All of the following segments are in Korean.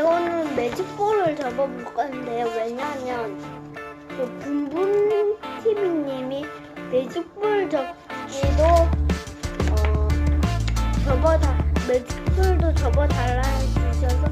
오늘 매직볼을 접어볼 건데요. 왜냐하면 그 분분 TV님이 매직볼 접기도 어, 접어 다 매직볼도 접어 달라 해주셔서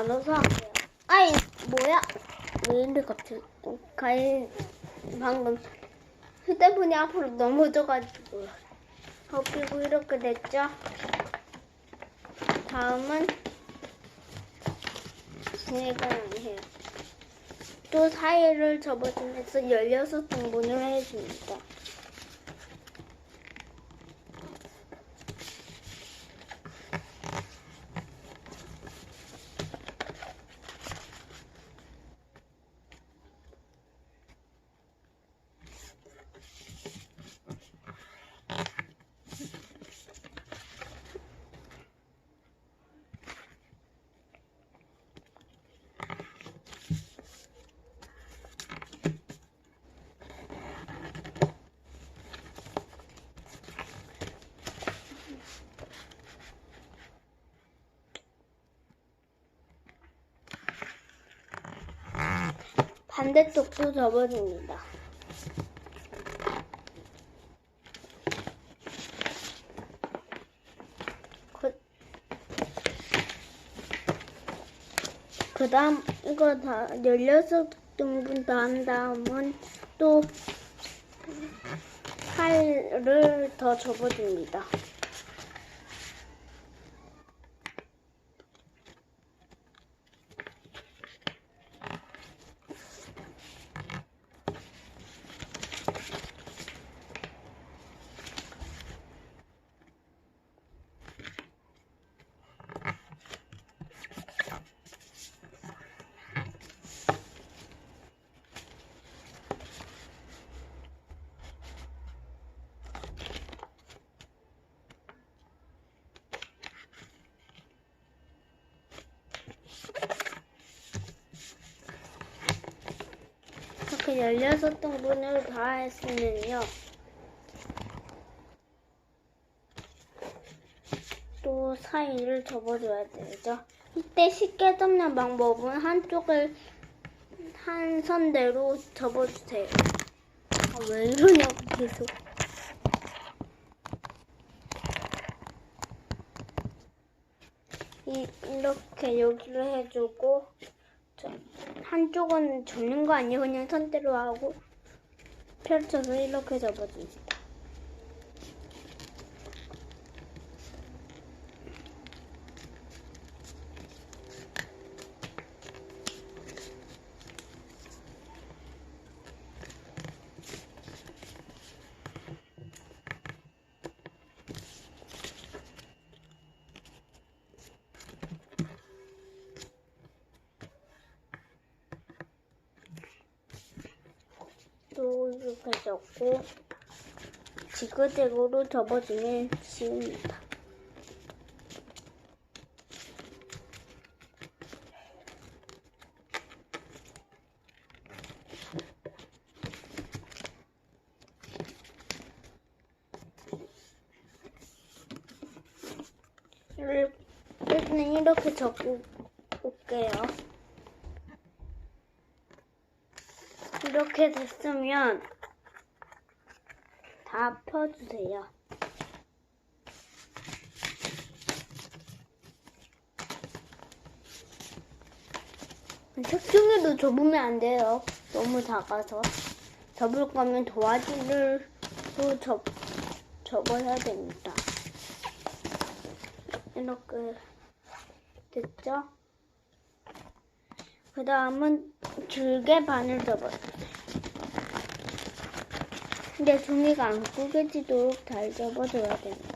나눠서 할게요. 아이 뭐야? 왜 이래 갑자기 가인 방금 휴대폰이 앞으로 넘어져가지고 어 그리고 이렇게 됐죠? 다음은 제가 해요. 또 사이를 접어주면서 16등분을 해줍니다. 반대쪽도 접어줍니다. 그, 그 다음, 이거 다, 16등분 다한 다음은 또 팔을 더 접어줍니다. 이렇게 16등분을 다 했으면요. 또 사이를 접어줘야 되죠. 이때 쉽게 접는 방법은 한쪽을 한 선대로 접어주세요. 아, 왜 이러냐고 계속. 이 이, 이렇게 여기를 해주고 저, 한쪽은 접는 거 아니에요. 그냥 선대로 하고 펼쳐서 이렇게 접어줍니다. 또 이렇게 접고 지그재그로 접어주면 쉬웁니다. 일- 일단 이렇게 접고 올게요. 이렇게 됐으면 다 펴주세요. 색종이도 접으면 안 돼요. 너무 작아서. 접을 거면 도화지를 또 접, 접어야 됩니다. 이렇게 됐죠? 그 다음은 줄게 바늘 접어주세요. 근데 종이가 안 구겨지도록 잘 접어줘야 됩니다.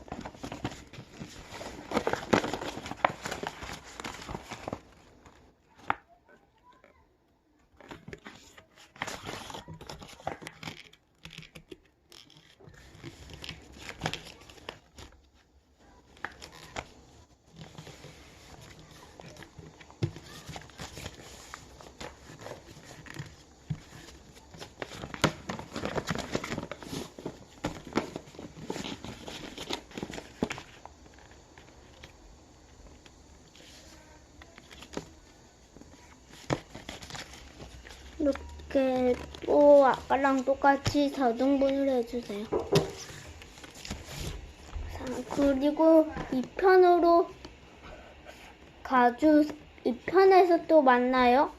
이렇게 또 아까랑 똑같이 4등분을 해주세요. 자, 그리고 이 편으로 가주 이 편에서 또 만나요.